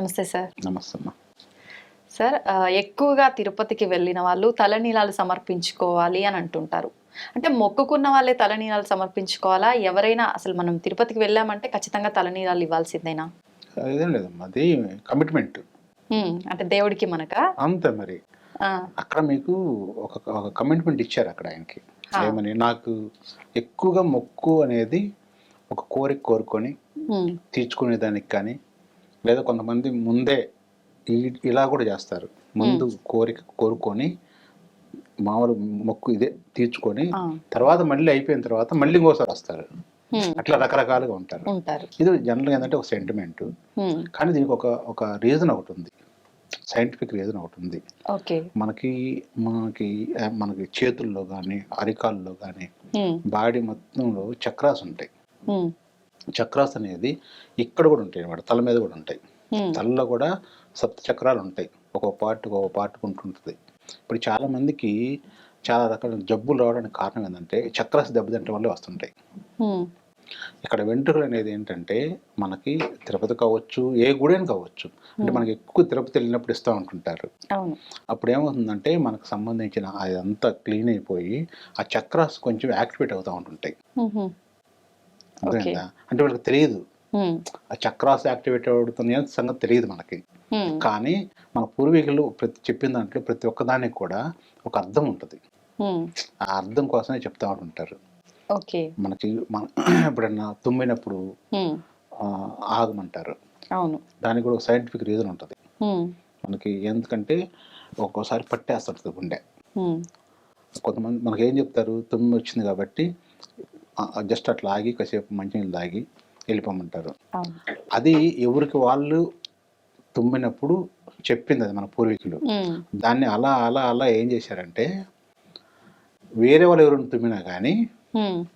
నమస్తే సార్. నమస్తే అమ్మా. సార్ ఎక్కువగా తిరుపతికి వెళ్ళిన వాళ్ళు తలనీలాలు సమర్పించుకోవాలి అని అంటుంటారు. అంటే మొక్కుకున్న వాళ్ళే తలనీలాలు సమర్పించుకోవాలా? ఎవరైనా అసలు మనం తిరుపతికి వెళ్ళామంటే ఖచ్చితంగా తలనీలాలు ఇవ్వాల్సిందేనా? అదేం లేదమ్మా అది కమిట్మెంట్ అంటే దేవుడికి మనక? అంతే మరి. అక్కడ మీకు ఒక కమిట్మెంట్ ఇచ్చారు అక్కడ ఆయనకి. ఏమని నాకు ఎక్కువగా మొక్కు అనేది ఒక కోరిక కోరుకొని తీర్చుకునే దానికి కానీ లేదా కొంతమంది ముందే ఈ- ఇలా కూడా చేస్తారు. ముందు కోరిక కోరుకొని మామూలు మొక్కు ఇదే తీర్చుకొని తర్వాత మళ్ళీ అయిపోయిన తర్వాత మళ్ళీ ఇంకోసారి వస్తారు. అట్లా రకరకాలుగా ఉంటారు. ఇది జనరల్గా ఏంటంటే ఒక సెంటిమెంట్ కానీ దీనికి ఒక ఒక రీజన్ ఒకటి ఉంది. సైంటిఫిక్ రీజన్ ఒకటి ఉంది. మనకి మనకి మనకి చేతుల్లో కానీ అరికాల్లో కానీ బాడీ మొత్తంలో చక్రాస్ ఉంటాయి. చక్రాస్ అనేది ఇక్కడ కూడా ఉంటాయి అన్నమాట తల మీద కూడా ఉంటాయి. తలలో కూడా సప్త చక్రాలు ఉంటాయి. ఒక్కొక్క పార్ట్ ఒక్కొక్క పార్ట్ ఉంటుంటుంది. ఇప్పుడు చాలా మందికి చాలా రకాల జబ్బులు రావడానికి కారణం ఏంటంటే చక్రాస్ దెబ్బతింటం వల్ల వస్తుంటాయి. ఇక్కడ వెంట్రుకలు అనేది ఏంటంటే మనకి తిరుపతి కావచ్చు ఏ గుడైనా కావచ్చు అంటే మనకి ఎక్కువ తిరుపతి వెళ్ళినప్పుడు ఇస్తూ ఉంటుంటారు అప్పుడు ఏమవుతుందంటే మనకు సంబంధించిన అదంతా క్లీన్ అయిపోయి ఆ చక్రాస్ కొంచెం యాక్టివేట్ అవుతూ ఉంటుంటాయి. అంటే వాళ్ళకి తెలియదు. ఆ చక్రాస్ యాక్టివేట్ అవుతుంది అని సంగతి తెలియదు మనకి. కానీ మన పూర్వీకులు ప్రతి చెప్పిన దాంట్లో ప్రతి ఒక్కదానికి కూడా ఒక అర్థం ఉంటుంది. ఆ అర్థం కోసమే చెప్తా ఉంటుంటారు ఓకే. మనకి మన ఎప్పుడన్నా తుమ్మినప్పుడు ఆగమంటారు. అవును. దానికి కూడా ఒక సైంటిఫిక్ రీజన్ ఉంటుంది. మనకి ఎందుకంటే ఒక్కోసారి పట్టేస్తుంటుంది గుండె. కొంతమంది మనకి ఏం చెప్తారు? తుమ్మి వచ్చింది కాబట్టి జస్ట్ అట్లా ఆగి కాసేపు మంచినీళ్ళు తాగి వెళ్ళిపోమంటారు. అది ఎవరికి వాళ్ళు తుమ్మినప్పుడు చెప్పింది అది మన పూర్వీకులు. దాన్ని అలా అలా అలా ఏం చేశారంటే వేరే వాళ్ళు ఎవరైనా తుమ్మినా కానీ.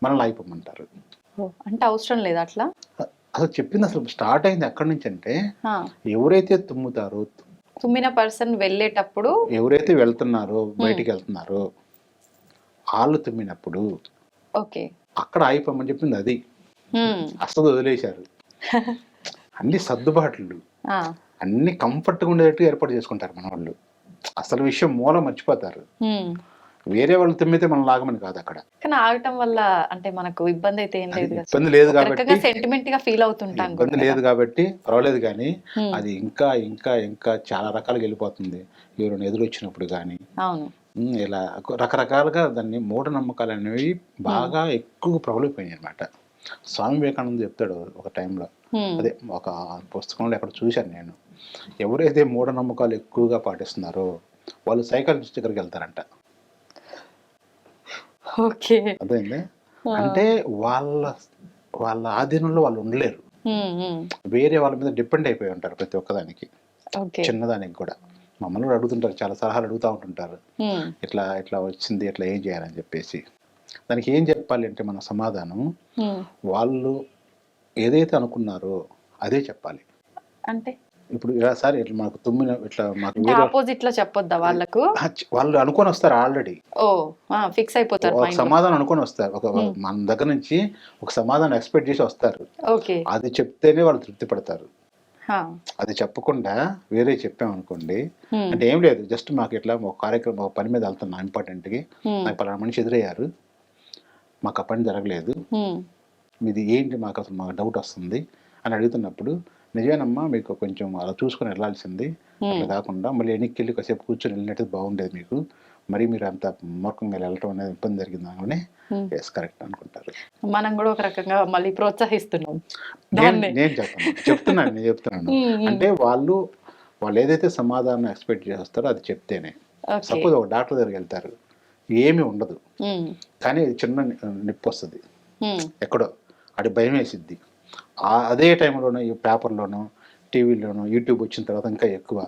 మనల్ని ఆగిపోమంటారు. అంటే అవసరం లేదు అట్లా? అసలు చెప్పింది అసలు స్టార్ట్ అయింది ఎక్కడి నుంచి అంటే ఎవరైతే తుమ్ముతారో తుమ్మిన పర్సన్ వెళ్ళేటప్పుడు ఎవరైతే వెళ్తున్నారో బయటికి వెళ్తున్నారో వాళ్ళు తుమ్మినప్పుడు ఓకే. అక్కడ ఆగిపోమని చెప్పింది అది. అసలు వదిలేశారు. అన్ని సర్దుబాట్లు అన్ని కంఫర్ట్గా ఉండేటట్టు ఏర్పాటు చేసుకుంటారు మన వాళ్ళు. అసలు విషయం మూల మర్చిపోతారు. వేరే వాళ్ళు తుమ్మితే మనం లాగమని కాదు అక్కడ. కానీ ఆగటం వల్ల అంటే మనకు ఇబ్బంది అయితే ఏం లేదు ఇబ్బంది లేదు కాబట్టి సెంటిమెంట్గా ఫీల్ అవుతుంటాం ఇబ్బంది లేదు కాబట్టి పర్వాలేదు కానీ అది ఇంకా ఇంకా ఇంకా చాలా రకాలుగా వెళ్ళిపోతుంది. ఎవరైనా ఎదురు వచ్చినప్పుడు కానీ అవును. ఇలా రకరకాలుగా దాన్ని మూఢనమ్మకాలు అనేవి బాగా ఎక్కువ ప్రబలిపోయినాయి అనమాట స్వామి వివేకానంద చెప్తాడు ఒక టైంలో. అదే ఒక పుస్తకంలో ఎక్కడ చూశాను నేను. ఎవరైతే మూఢనమ్మకాలు ఎక్కువగా పాటిస్తున్నారో వాళ్ళు సైకాలజిస్ట్ దగ్గరికి వెళ్తారంట. ఓకే. అంటే వాళ్ళ వాళ్ళ ఆధీనంలో వాళ్ళు ఉండలేరు. వేరే వాళ్ళ మీద డిపెండ్ అయిపోయి ఉంటారు ప్రతి ఒక్కదానికి. చిన్నదానికి కూడా. మమ్మల్ని కూడా అడుగుతుంటారు చాలా సలహాలు అడుగుతూ ఉంటుంటారు. ఇట్లా ఇట్లా వచ్చింది ఇట్లా ఏం చేయాలని చెప్పేసి. దానికి ఏం చెప్పాలి అంటే మన సమాధానం. వాళ్ళు ఏదైతే అనుకున్నారో అదే చెప్పాలి. అంటే? ఇప్పుడు ఇలా సార్ ఇట్లా మాకు తుమ్మిన ఇట్లా మాకు ఆపోజిట్లో చెప్పొద్దా వాళ్ళకు? వాళ్ళు అనుకొని వస్తారు ఆల్రెడీ. ఓ ఫిక్స్ అయిపోతారు ఒక సమాధానం అనుకొని వస్తారు. ఒక మన దగ్గర నుంచి ఒక సమాధానం ఎక్స్పెక్ట్ చేసి వస్తారు. ఓకే. అది చెప్తేనే వాళ్ళు తృప్తి పడతారు. అది చెప్పకుండా వేరే చెప్పామనుకోండి అంటే ఏం లేదు జస్ట్ మాకు ఇట్లా ఒక కార్యక్రమం ఒక పని మీద వెళ్తున్నాం ఇంపార్టెంట్కి. నాకు పలానా మనిషి ఎదురయ్యారు మాకు ఆ పని జరగలేదు. మీది ఏంటి మాకు అసలు మాకు డౌట్ వస్తుంది అని అడుగుతున్నప్పుడు నిజమేనమ్మా మీకు కొంచెం అలా చూసుకొని వెళ్ళాల్సింది అట్లా కాకుండా మళ్ళీ వెనక్కి వెళ్ళి కాసేపు కూర్చొని వెళ్ళినట్టు బాగుండేది మీకు. మరి మీరు అంత మూర్ఖంగా వెళ్ళటం అనేది ఇబ్బంది జరిగింది అనగానే. ఎస్ కరెక్ట్ అనుకుంటారు. మనం కూడా ఒక రకంగా మళ్ళీ ప్రోత్సహిస్తున్నాం. నేను చెప్పను చెప్తున్నాను. నేను చెప్తున్నాను. అంటే వాళ్ళు వాళ్ళు ఏదైతే సమాధానం ఎక్స్పెక్ట్ చేస్తారో అది చెప్తేనే. సపోజ్ ఒక డాక్టర్ దగ్గరికి వెళ్తారు. ఏమీ ఉండదు. కానీ చిన్న నొప్పి వస్తుంది. ఎక్కడో. అది భయం వేసిద్ది. అదే టైంలోనూ ఈ పేపర్లోనూ టీవీలోనూ యూట్యూబ్ వచ్చిన తర్వాత ఇంకా ఎక్కువ.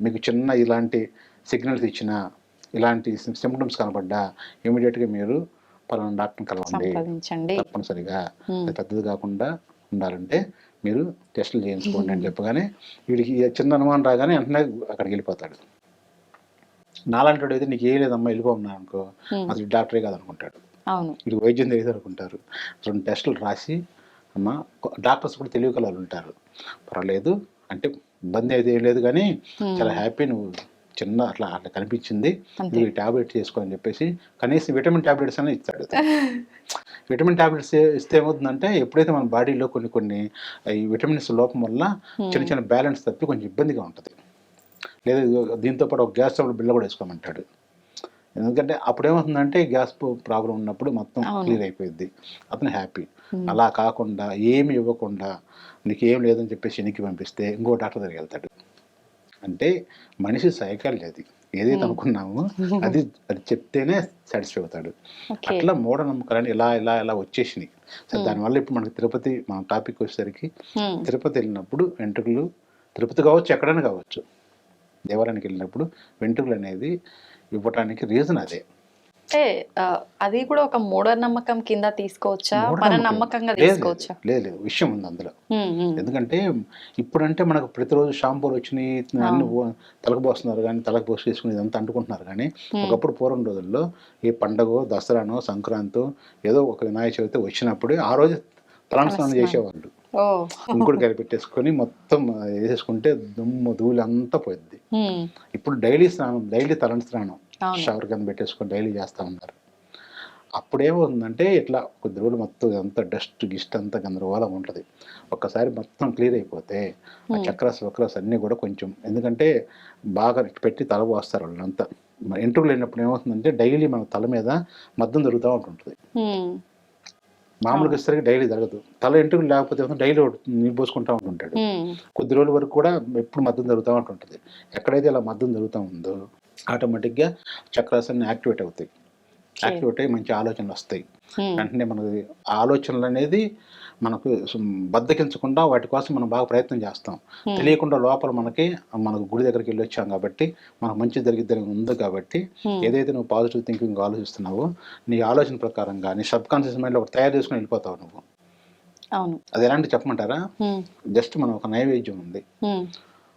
మీకు చిన్న ఇలాంటి సిగ్నల్స్ ఇచ్చినా ఇలాంటి సిమ్టమ్స్ కనపడ్డా ఇమీడియట్గా మీరు పలానా డాక్టర్ని కలవండి. తప్పనిసరిగా. పెద్దది కాకుండా ఉండాలంటే మీరు టెస్టులు చేయించుకోండి అని చెప్పగానే వీడికి చిన్న అనుమానం రాగానే వెంటనే అక్కడికి వెళ్ళిపోతాడు. నాలాంటి వాడు అయితే నీకు ఏ లేదమ్మా వెళ్ళిపోమన్నా అనుకో అసలు డాక్టరే కాదనుకుంటాడు. అవును. వీడికి వైద్యం తెలియదు అనుకుంటారు. రెండు టెస్టులు రాసి అమ్మ డాక్టర్స్ కూడా తెలివి కలవాళ్ళు ఉంటారు. పర్వాలేదు. అంటే ఇబ్బంది అయితే ఏం లేదు కానీ. చాలా హ్యాపీ నువ్వు చిన్న అట్లా అట్లా కనిపించింది. అంతే. నువ్వు ఈ టాబ్లెట్ చేసుకో అని చెప్పేసి కనీసం విటమిన్ టాబ్లెట్స్ అని ఇస్తాడు. విటమిన్ టాబ్లెట్స్ ఇస్తే ఏమవుతుందంటే ఎప్పుడైతే మన బాడీలో కొన్ని కొన్ని ఈ విటమిన్స్ లోపం వల్ల చిన్న చిన్న బ్యాలెన్స్ తప్పి కొంచెం ఇబ్బందిగా ఉంటుంది. లేదా దీంతో పాటు ఒక గ్యాస్ ట్రబుల్ బిల్ల కూడా వేసుకోమంటాడు. ఎందుకంటే అప్పుడు ఏమవుతుందంటే గ్యాస్ ప్రాబ్లం ఉన్నప్పుడు మొత్తం. క్లియర్ అయిపోయింది అతను హ్యాపీ. అలా కాకుండా ఏమి ఇవ్వకుండా నీకు ఏం లేదని చెప్పేసి ఎనికి పంపిస్తే ఇంకో డాక్టర్ దగ్గరికి వెళ్తాడు. అంటే మనిషి సైకాలజీ అది. ఏదైతే అనుకున్నామో అది అది చెప్తేనే సాటిస్ఫై అవుతాడు. అట్లా మూఢనమ్మకాలని ఇలా ఇలా ఇలా వచ్చేసినాయి. సో దానివల్ల ఇప్పుడు మనకి తిరుపతి మన టాపిక్ వచ్చేసరికి. తిరుపతి వెళ్ళినప్పుడు వెంట్రుకలు తిరుపతి కావచ్చు ఎక్కడైనా కావచ్చు దేవాలయానికి వెళ్ళినప్పుడు వెంట్రుకలు అనేది ఇవ్వటానికి రీజన్ అదే. అంటే అది కూడా ఒక మూఢనమ్మకం కింద తీసుకోవచ్చా. నమ్మకంగా తీసుకోవచ్చా? లేదు విషయం ఉంది అందులో. ఎందుకంటే ఇప్పుడంటే మనకు ప్రతిరోజు షాంపూలు వచ్చినాయి అన్ని తలకు పోస్తున్నారు కానీ తలకు పోసి వేసుకుని ఇదంతా అంటుకుంటున్నారు కానీ ఒకప్పుడు పూర్వం రోజుల్లో ఈ పండగ దసరానో సంక్రాంతి ఏదో ఒక వినాయక చవితి వచ్చినప్పుడు ఆ రోజు తలాంటి స్నానం చేసేవాళ్ళు. ఇంకుడు పెట్టేసుకొని మొత్తం వేసేసుకుంటే దుమ్ము ధూళి అంతా పోయింది ఇప్పుడు డైలీ స్నానం డైలీ తలంటి స్నానం. షవర్ కింద పెట్టేసుకొని డైలీ చేస్తూ ఉన్నారు. అప్పుడేమవుతుందంటే ఇట్లా కొద్ది రోజులు మొత్తం అంతా డస్ట్ గిస్ట్ అంతా గందరగోళం ఉంటుంది. ఒక్కసారి మొత్తం క్లియర్ అయిపోతే ఆ చక్రాస్ వక్రాస్ అన్నీ కూడా కొంచెం ఎందుకంటే బాగా పెట్టి తల పోస్తారు వాళ్ళంతా. ఇంటర్వ్యూ లేనప్పుడు ఏమవుతుందంటే డైలీ మన తల మీద మద్దం దొరుకుతూ ఉంటుంటుంది. ఉమ్, మామూలుగా ఇస్తే డైలీ జరగదు. తల ఇంటికి లేకపోతే డైలీ నీళ్ళు పోసుకుంటూ ఉంటుంటాడు ఉమ్, కొద్ది రోజుల వరకు కూడా ఎప్పుడు మద్దం జరుగుతూ ఉంటుంటుంది. ఎక్కడైతే ఇలా మద్దం జరుగుతూ ఉందో ఆటోమేటిక్గా చక్రాస్ అన్ని యాక్టివేట్ అవుతాయి. యాక్టివేట్ అయ్యి మంచి ఆలోచనలు వస్తాయి. ఉమ్, వెంటనే మనకి ఆలోచనలు అనేది మనకు బద్దకించకుండా వాటి కోసం మనం బాగా ప్రయత్నం చేస్తాం. తెలియకుండా లోపల మనకి మనకు గుడి దగ్గరికి వెళ్ళి వచ్చాం కాబట్టి మనకు మంచి జరిగిద్దని ఉంది కాబట్టి ఏదైతే నువ్వు పాజిటివ్ థింకింగ్ ఆలోచిస్తున్నావో నీ ఆలోచన ప్రకారంగా నీ సబ్ కాన్షియస్ మైండ్లో ఒకటి తయారు చేసుకుని వెళ్ళిపోతావు నువ్వు. అవును. అది ఎలాంటి చెప్పమంటారా? జస్ట్ మనం ఒక నైవేద్యం ఉంది.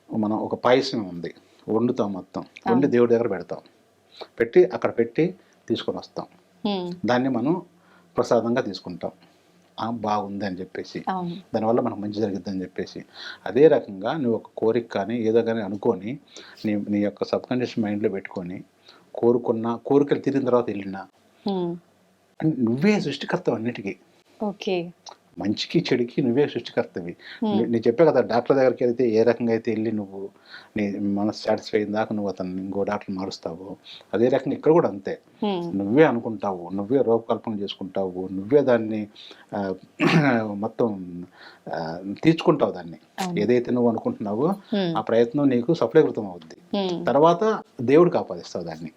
మనం ఒక పాయసం ఉంది. వండుతాం మొత్తం. వండి దేవుడి దగ్గర పెడతాం. పెట్టి అక్కడ పెట్టి తీసుకొని వస్తాం. దాన్ని మనం ప్రసాదంగా తీసుకుంటాం. ఆ, బాగుంది అని చెప్పేసి. దానివల్ల మనకు మంచి జరిగిద్దని చెప్పేసి. అదే రకంగా నువ్వు ఒక కోరిక కానీ ఏదో కానీ అనుకొని నీ నీ యొక్క సబ్ కాన్షియస్ మైండ్లో పెట్టుకొని కోరుకున్న కోరికలు తీరిన తర్వాత వెళ్ళినా నువ్వే సృష్టికర్త అన్నిటికీ. ఓకే. మంచికి చెడుకి నువ్వే సృష్టికర్తవి. నేను చెప్పే కదా డాక్టర్ దగ్గరికి వెళ్తే ఏ రకంగా అయితే వెళ్ళి నువ్వు నీ మనసు సాటిస్ఫై అయిన దాకా నువ్వు అతన్ని ఇంకో డాక్టర్ మారుస్తావు అదే రకంగా ఇక్కడ కూడా అంతే. నువ్వే అనుకుంటావు నువ్వే రూపకల్పన చేసుకుంటావు నువ్వే దాన్ని మొత్తం తీర్చుకుంటావు దాన్ని. ఏదైతే నువ్వు అనుకుంటున్నావో ఆ ప్రయత్నం నీకు సఫలీకృతం అవుద్ది. తర్వాత దేవుడికి ఆపాదిస్తావు దాన్ని.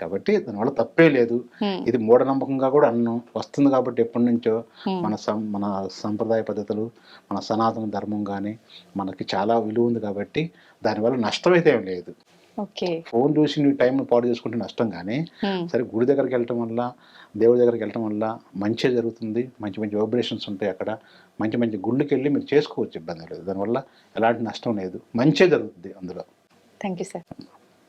కాబట్టి దానివల్ల తప్పే లేదు. ఇది మూఢనమ్మకంగా కూడా అన్నం వస్తుంది కాబట్టి ఎప్పటి నుంచో మన సం మన సంప్రదాయ పద్ధతులు మన సనాతన ధర్మం కానీ మనకి చాలా విలువ ఉంది కాబట్టి దానివల్ల నష్టం అయితే ఏం లేదు. ఫోన్ చూసి నువ్వు టైం పాడు చేసుకుంటే నష్టం కానీ సరే గుడి దగ్గరికి వెళ్ళటం వల్ల దేవుడి దగ్గరికి వెళ్ళటం వల్ల మంచి జరుగుతుంది. మంచి మంచి వైబ్రేషన్స్ ఉంటాయి అక్కడ. మంచి మంచి గుళ్ళకి వెళ్ళి మీరు చేసుకోవచ్చు ఇబ్బంది లేదు. దానివల్ల ఎలాంటి నష్టం లేదు. మంచే జరుగుతుంది అందులో. Thank you sir.